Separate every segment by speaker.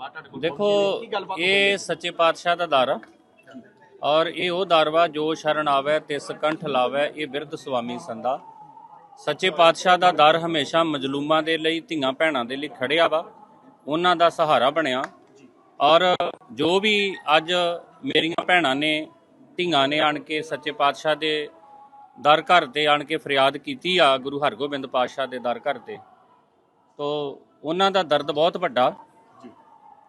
Speaker 1: ਵਾ ਤੁਹਾਡੇ ਕੋਲ
Speaker 2: ਦੇਖੋ? ਇਹ ਸੱਚੇ ਪਾਤਸ਼ਾਹ ਦਾ ਦਰ ਆ। ਔਰ ਇਹ ਉਹ ਦਰ ਵਾ ਜੋ ਸ਼ਰਨ ਆਵੇ ਤਿਸ ਕੰਠ ਲਾਵੇ ਇਹ ਬਿਰਧ ਸੁਆਮੀ ਸੰਦਾ ਸੱਚੇ ਪਾਤਸ਼ਾਹ ਦਾ ਦਰ ਹਮੇਸ਼ਾ ਮਜਲੂਮਾਂ ਦੇ ਲਈ ਧੀਆਂ ਭੈਣਾਂ ਦੇ ਲਈ ਖੜਿਆ ਵਾ। ਉਹਨਾਂ ਦਾ ਸਹਾਰਾ ਬਣਿਆ। ਔਰ ਜੋ ਵੀ ਅੱਜ ਮੇਰੀਆਂ ਭੈਣਾਂ ਨੇ ਧੀਆਂ ਨੇ ਆਣ ਕੇ ਸੱਚੇ ਪਾਤਸ਼ਾਹ ਦੇ ਦਰ ਘਰ ਤੇ ਆਣ ਕੇ ਫਰਿਆਦ ਕੀਤੀ ਆ ਗੁਰੂ ਹਰਗੋਬਿੰਦ ਪਾਤਸ਼ਾਹ ਦੇ ਦਰ ਘਰ ਤੇ ਤੋ ਉਹਨਾਂ ਦਾ ਦਰਦ ਬਹੁਤ ਵੱਡਾ।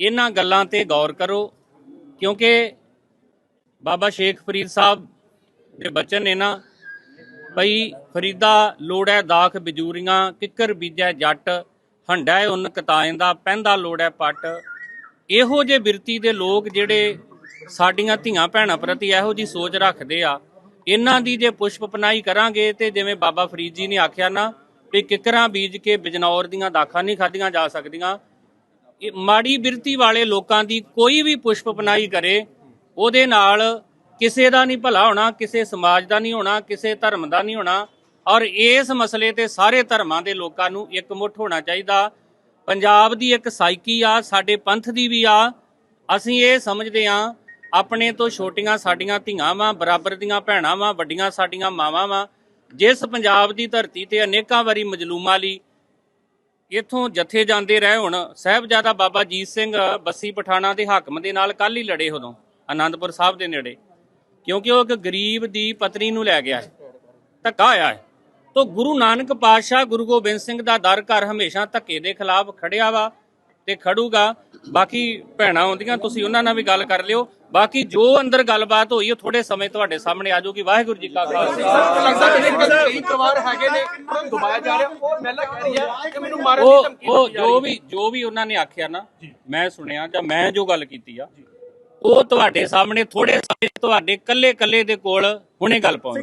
Speaker 2: ਇਹਨਾਂ ਗੱਲਾਂ ਤੇ ਗੌਰ ਕਰੋ, ਕਿਉਂਕਿ ਬਾਬਾ ਸ਼ੇਖ ਫਰੀਦ ਸਾਹਿਬ ਦੇ ਬਚਨ ਨੇ ਨਾ ਭਈ ਫਰੀਦਾ ਲੋੜੈ ਦਾਖ ਬਜੂਰੀਆਂ, ਕਿੱਕਰ ਬੀਜੈ ਜੱਟ, ਹੰਡੈ ਉਨ ਕਤਾਏ ਦਾ, ਪੈਂਦਾ ਲੋੜੈ ਪੱਟ। ਇਹੋ ਜੇ ਬਿਰਤੀ ਦੇ ਲੋਕ ਜਿਹੜੇ ਸਾਡੀਆਂ ਧੀਆਂ ਭੈਣਾਂ ਪ੍ਰਤੀ ਇਹੋ ਜੀ ਸੋਚ ਰੱਖਦੇ ਆ, ਇਹਨਾਂ ਦੀ ਜੇ ਪੁਸ਼ਪ ਪਨਾਈ ਕਰਾਂਗੇ ਤੇ ਜਿਵੇਂ ਬਾਬਾ ਫਰੀਦ ਜੀ ਨੇ ਆਖਿਆ ਨਾ, ਵੀ ਕਿੱਕਰਾਂ ਬੀਜ ਕੇ ਬਿਜਨੌਰ ਦੀਆਂ ਦਾਖਾਂ ਨਹੀਂ ਖਾਧੀਆਂ ਜਾ ਸਕਦੀਆਂ ਮਾੜੀ ਬਿਰਤੀ ਵਾਲੇ ਲੋਕਾਂ ਦੀ ਕੋਈ ਵੀ ਪੁਸ਼ਪ ਪਨਾਈ ਕਰੇ, ਉਹਦੇ ਨਾਲ ਕਿਸੇ ਦਾ ਨਹੀਂ ਭਲਾ ਹੋਣਾ, ਕਿਸੇ ਸਮਾਜ ਦਾ ਨਹੀਂ ਹੋਣਾ, ਕਿਸੇ ਧਰਮ ਦਾ ਨਹੀਂ ਹੋਣਾ। ਔਰ ਇਸ ਮਸਲੇ ਤੇ ਸਾਰੇ ਧਰਮਾਂ ਦੇ ਲੋਕਾਂ ਨੂੰ ਇਕਮੁੱਠ ਹੋਣਾ ਚਾਹੀਦਾ। ਪੰਜਾਬ ਦੀ ਇੱਕ ਸਾਈਕੀ ਆ, ਸਾਡੇ ਪੰਥ ਦੀ ਵੀ ਆ। ਅਸੀਂ ਇਹ ਸਮਝਦੇ ਆ ਆਪਣੇ ਤੋਂ ਛੋਟੀਆਂ ਸਾਡੀਆਂ ਧੀਆਂ ਵਾਂ, ਬਰਾਬਰ ਦੀਆਂ ਭੈਣਾਂ ਵਾਂ, ਵੱਡੀਆਂ ਸਾਡੀਆਂ ਮਾਵਾਂ ਵਾਂ। ਜਿਸ ਪੰਜਾਬ ਦੀ ਧਰਤੀ ਤੇ ਅਨੇਕਾਂ ਵਾਰੀ ਮਜਲੂਮਾਂ ਲਈ ਇੱਥੋਂ ਜਥੇ ਜਾਂਦੇ ਰਹੇ ਹੁਣ, ਸਾਹਿਬਜ਼ਾਦਾ ਬਾਬਾ ਜੀਤ ਸਿੰਘ ਬੱਸੀ ਪਠਾਣਾ ਦੇ ਹਾਕਮ ਦੇ ਨਾਲ ਕੱਲ ਹੀ ਲੜੇ ਉਦੋਂ, ਆਨੰਦਪੁਰ ਸਾਹਿਬ ਦੇ ਨੇੜੇ। ਕਿਉਂਕਿ ਉਹ ਇੱਕ ਗਰੀਬ ਦੀ ਪਤਨੀ ਨੂੰ ਲੈ ਗਿਆ ਹੈ, ਧੱਕਾ ਆਇਆ ਹੈ। ਤੋ ਗੁਰੂ ਨਾਨਕ ਪਾਤਸ਼ਾਹ ਗੁਰੂ ਗੋਬਿੰਦ ਸਿੰਘ ਦਾ ਦਰ ਘਰ ਹਮੇਸ਼ਾ ਧੱਕੇ ਦੇ ਖਿਲਾਫ ਖੜਿਆ ਵਾ ਤੇ ਖੜੂਗਾ। ਬਾਕੀ ਭੈਣਾਂ ਆਉਂਦੀਆਂ ਤੁਸੀਂ ਉਹਨਾਂ ਨਾਲ ਵੀ ਗੱਲ ਕਰ ਲਿਓ ਬਾਕੀ ਜੋ ਅੰਦਰ ਗੱਲਬਾਤ ਹੋਈ ਉਹ ਥੋੜੇ ਸਮੇਂ ਤੁਹਾਡੇ ਸਾਹਮਣੇ ਆ ਜਾਊਗੀ ਵਾਹਿਗੁਰੂ ਜੀ ਕਾ ਖਾਲਸਾ
Speaker 1: ਲੱਗਦਾ ਕਿ ਕਈ ਪਰਿਵਾਰ ਹੈਗੇ ਨੇ ਦਬਾਇਆ ਜਾ ਰਿਹਾ ਉਹ ਮਹਿਲਾ ਕਹਿ ਰਹੀ ਹੈ ਕਿ ਮੈਨੂੰ ਮਾਰਨ ਦੀ ਧਮਕੀ
Speaker 2: ਉਹ
Speaker 1: ਜਾ
Speaker 2: ਵੀ ਜੋ ਵੀ ਉਹਨਾਂ ਨੇ ਆਖਿਆ ਨਾ ਮੈਂ ਸੁਣਿਆ ਜਾਂ ਮੈਂ ਜੋ ਗੱਲ ਕੀਤੀ ਆ ਉਹ ਤੁਹਾਡੇ ਸਾਹਮਣੇ ਥੋੜੇ ਸਮੇਂ ਤੁਹਾਡੇ ਕੱਲੇ ਕੱਲੇ ਦੇ ਕੋਲ ਹੁਣੇ ਗੱਲ ਪਾਉਂਗੀ